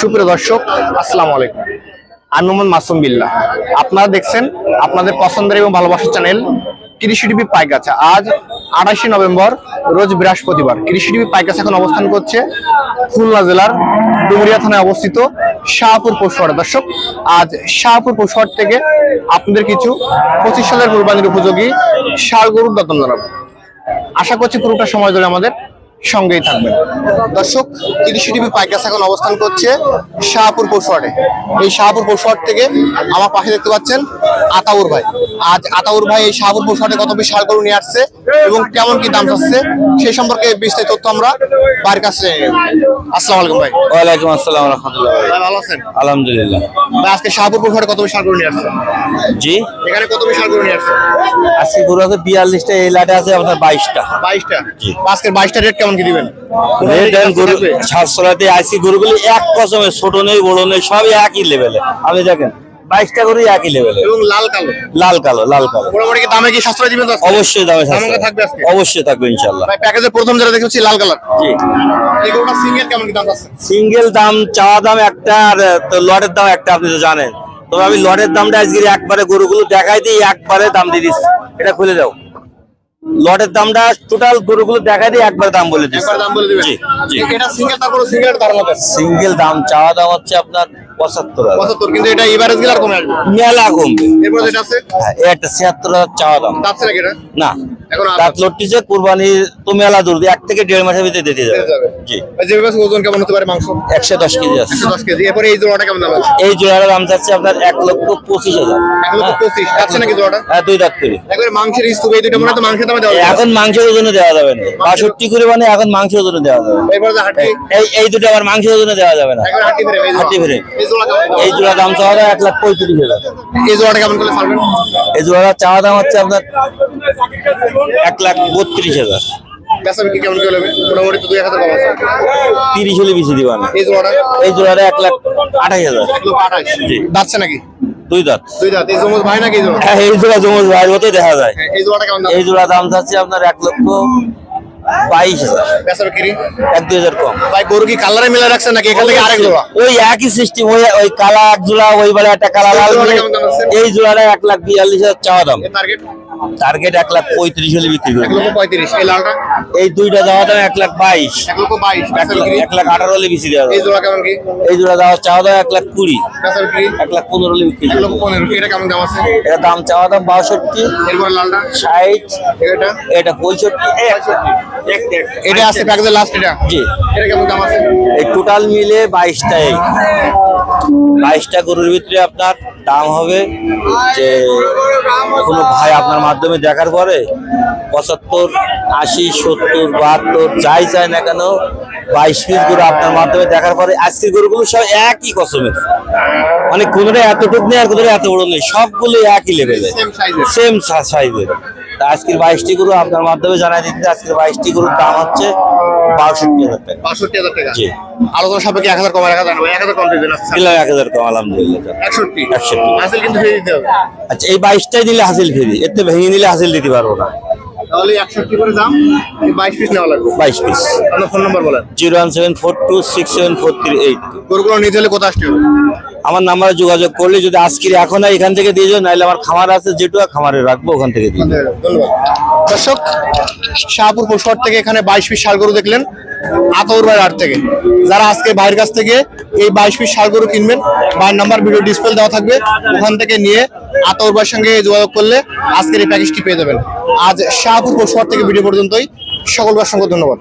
সুপ্রিয় দর্শক, আসসালামু আলাইকুম। আমি মোহাম্মদ মাসুম বিল্লাহ। আপনারা দেখছেন আপনাদের পছন্দের এবং ভালোবাসার চ্যানেল কৃষি টিভি পাইকাছা আজ আঠাশে নভেম্বর, রোজ বৃহস্পতিবার। কৃষি টিভি পাইকাছা এখন অবস্থান করছে খুলনা জেলার ডুমুরিয়া থানায় অবস্থিত শাহপুর পৌষহাট দর্শক, আজ শাহপুর পৌষহাট থেকে আপনাদের কিছু পঁচিশ সালের কোরবানির উপযোগী ষাড় গরুর দতন জানাব। আশা করছি পুরোটা সময় ধরে আমাদের সঙ্গেই থাকবেন। দর্শক কৃষি টিভি পাইকাস এখন অবস্থান করছে শাহপুর পৌষহাটে এই শাহপুর পৌষহাট থেকে আমার পাশে দেখতে পাচ্ছেন আতাউর ভাই। আজ আতাউর ভাই এই শাহপুর পৌষহাটে কত বিশাল গরু নিয়ে আসছে এবং কেমন কি দাম চাচ্ছে? সেই সম্পর্কে বিস্তারিত তথ্য আমরা বাড়ির কাছে নেব। আলাইকুম ভাই। ওয়ালাইকুম আসসালাম রহমতুল্লাহ ভাই ভালো আছেন? আলহামদুলিল্লাহ। ভাই আজকে শাহপুর পৌষহাটে কত বেশি সার গরু নিয়ে আসছে জি? এখানে কত বেশি সার গরু নিয়ে আসছে আজকে গরু আছে বিয়াল্লিশটা এই লাটে আছে আপনার বাইশটা। বাইশটা? জি। আজকের বাইশটা রেট কেমন কি দিবেন? রেট দেন গরু সাতশোলাতে আইসি গরুগুলি এক কসমে ছোট নেই বড় নেই সবই একই লেভেলে আপনি দেখেন বাইশটা গরু একই লেভেলে এবং লাল কালো। লাল কালো লাল কালো। মোটামুটি কি দামে কি সাশ্রয় দিবেন অবশ্যই দামে সাশ্রয়। থাকবে আজকে? অবশ্যই থাকবে ইনশাল্লাহ ভাই প্যাকেজের প্রথম যেটা দেখেছি লাল কালার। জি। এই সিঙ্গেল কেমন কি দাম আছে সিঙ্গেল দাম চাওয়া দাম একটা আর তো লটের দাম একটা আপনি তো জানেন। তবে আমি লটের দামটা আজকে একবারে গরুগুলো দেখাই দিই একবারে দাম দিয়ে দিচ্ছি। এটা খুলে দাও। লটের দামটা টোটাল গরুগুলো দেখাই দিই একবার দাম বলে দিচ্ছি। একবার দাম বলে দিবেন? জি জি। এটা সিঙ্গেল তারপর সিঙ্গেল সিঙ্গেল দাম চাওয়া দাম হচ্ছে আপনার পঁচাত্তর পঁচাত্তর কিন্তু এটা এভারেজ গেলে আর কমে আসবে মেলা কমবে। এরপর যেটা আছে? হ্যাঁ, ছিয়াত্তর হাজার চাওয়া দাম। যাচ্ছে নাকি এটা? না। দাঁত লটটিছে কুরবানির তো মেলা দূর এক থেকে দেড় মাসের ভিতরে দিতে যাবে। জি। ভাই ওজন কেমন হতে পারে মাংস? একশো দশ কেজি আছে। একশো দশ কেজি। এরপরে এই জোড়াটা কেমন দাম আছে? এই দাম আপনার এক লক্ষ পঁচিশ হাজার। এক লক্ষ হ্যাঁ। পঁচিশ। যাচ্ছে নাকি জোড়াটা? হ্যাঁ দুই দাঁত করে। একবারে মাংসের স্তূপ এই দুটো মনে তো মাংসের দামে দেওয়া এখন মাংসের ওজনে দেওয়া যাবে না। বাষট্টি করে মানে এখন মাংসের ওজনে দেওয়া যাবে। এরপরে এই এই দুটো আবার মাংসের ওজনে দেওয়া যাবে না। হাঁটি ফেরে এই জোড়া। দাম? চাওয়া দাম এক লাখ পঁয়ত্রিশ হাজার। এই জোড়াটা কেমন ছাড়বেন? এই জোড়া চাওয়া দাম হচ্ছে আপনার এক লাখ বত্রিশ হাজার। বেচা বিক্রি কেমন করে নেবে মোটামুটি তো দুই হাজার কম আছে। তিরিশ হলে বেশি দিব আমি এই জোড়াটা এই জোড়াটা এক লাখ আঠাশ হাজার। এক লক্ষ আঠাশ। জি। যাচ্ছে নাকি? দুই দাঁত। দুই দাঁত। এই জমজ ভাই নাকি জোড়া হ্যাঁ, এই জোড়া জমজ ভাইয়ের মতোই দেখা যায়। হ্যাঁ, এই জোড়াটা কেমন এই জোড়া দাম চাচ্ছে আপনার এক লক্ষ বাইশ হাজার। বেচা বিক্রি? এক দুই হাজার কম। ভাই গরু কি কালারে মিলে রাখছেন নাকি? এখান থেকে আরেক জোড়া? ওই একই সিস্টেম ওই ওই কালা এক জোড়া ওই বেলা একটা কালা লাল? এই জোড়াটা এক লাখ বিয়াল্লিশ হাজার চাওয়া দাম। টার্গেট টার্গেট এক লাখ পঁয়ত্রিশ হলে বিক্রি করবে। পঁয়ত্রিশ এই লালটা? এই দুইটা দেওয়া দাম এক লাখ বাইশ। এক লক্ষ বাইশ এক লাখ আঠারো হলে বেশি দেওয়া এই জোড়া কেমন কি? এই জোড়া দেওয়া চাওয়া দাম এক লাখ কুড়ি। এক লাখ পনেরো হলে বিক্রি এক লক্ষ পনেরো এটা কেমন আছে? এটা দাম চাওয়া দাম বাষট্টি। এরপরে লালটা? ষাট। এটা? এটা পঁয়ষট্টি। এটা আছে প্যাকেজের লাস্ট এটা? জি। এটা কেমন দাম আছে? এই টোটাল মিলে বাইশটা এই বাইশটা গরুর ভিতরে আপনার দাম হবে যে কোনো ভাই আপনার মাধ্যমে দেখার পরে পঁচাত্তর আশি সত্তর বাহাত্তর যাই চায় না কেন বাইশ পিস গরু আপনার মাধ্যমে দেখার পরে আজকের গরুগুলো সব একই কসমের। মানে কোনোটা এতটুক নেই আর কোনোটা এত বড় নেই। সবগুলো একই লেভেলে Same size এর। সেম সাইজের তা আজকের বাইশটি গরু আপনার মাধ্যমে জানাই দিতে আজকের বাইশটি গরুর দাম হচ্ছে বাষট্টি হাজার টাকা। বাষট্টি হাজার টাকা। জি। আলোচনা সাপেক্ষে এক হাজার কম এক হাজার এক হাজার কম দিবেন এক হাজার কম আলহামদুলিল্লাহ। একষট্টি। একষট্টি। আসলে কিন্তু ফিরে দিতে হবে। আচ্ছা এই বাইশটাই দিলে হাসিল ফেরি। এতে ভেঙে নিলে হাসিল দিতে পারব না। তাহলে একষট্টি করে দাম বাইশ পিস নেওয়া লাগবে। বাইশ পিস। আপনার ফোন নম্বর বলেন। Zero one seven four two six seven four three eight. গরুগুলো নিতে হলে কোথায় আসতে হবে? আমার নাম্বারে যোগাযোগ করলে যদি আজকের এখন এখান থেকে দিয়ে যাও, নাহলে আমার খামার আছে, যেটুকু খামারে রাখব, ওখান থেকে দিয়ে দর্শক, শাহপুর পৌষহাট থেকে এখানে বাইশ পিস সার গরু দেখলেন আতৌর ভাইয়ের হাট থেকে। যারা আজকে ভাইয়ের কাছ থেকে এই বাইশ পিস সার গরু কিনবেন, ভাইয়ের নাম্বার ভিডিও ডিসপ্লে দেওয়া থাকবে, ওখান থেকে নিয়ে আতৌর সঙ্গে যোগাযোগ করলে আজকের এই প্যাকেজটি পেয়ে যাবেন। আজ শাহপুর পৌষহাট থেকে ভিডিও পর্যন্তই। সকল অসংখ্য ধন্যবাদ।